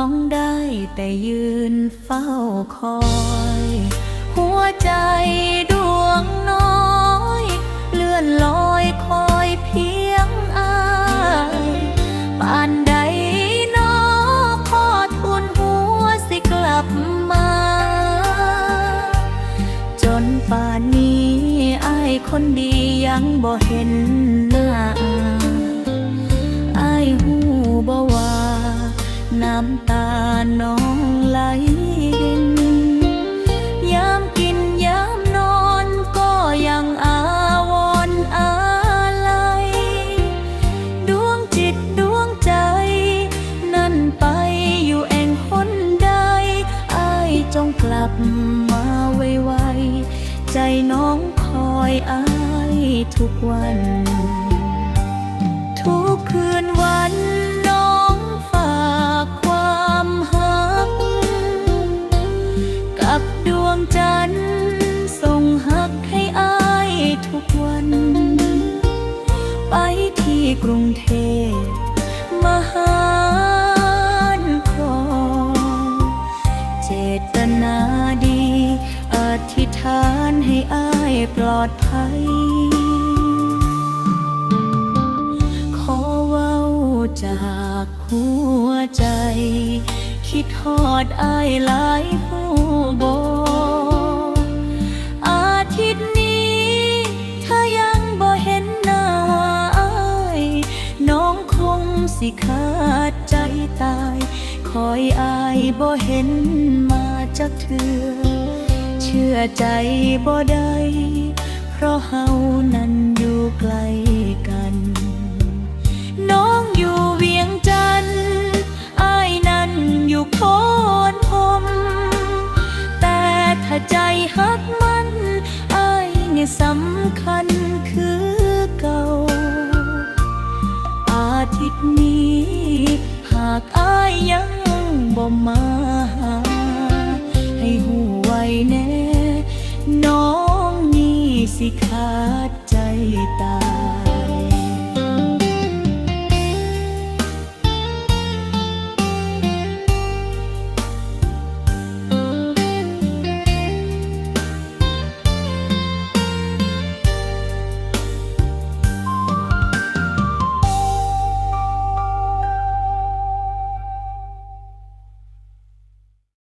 องได้แต่ยืนเฝ้าคอย หัวใจดวงน้อย เลื่อนลอยคอยเพียงอายปานใดนอขอทุนหัวสิกลับมา จนป่านนี้อายคนดียังบ่เห็น น้ำตาน้องไหลินยามกินยามนอนก็ยังอาวรณ์อาลัยดวงจิตดวงใจ นั่นไปอยู่แองคนใดอายจงกลับมาไวๆใจน้องคอยอายทุกวัน จันทร์ส่งหักให้อายทุกวัน ไปที่กรุงเทพมหานครเจตนาดี อธิษฐานให้อายปลอดภัย ขอเว้าจากหัวใจ คิดทอดอายหลายผู้บ สิขาดใจตาย คอยอายบ่เห็นมาจากเถือ เชื่อใจบ่ได้เพราะเฮานั้นอยู่ไกลกัน น้องอยู่เวียงจันทน์อายนั้นอยู่โคนพม แต่ถ้าใจหักมันอายเนี่ยสำคัญ มาหา ให้หูไวแน่ น้องนี่สิขาดใจตาย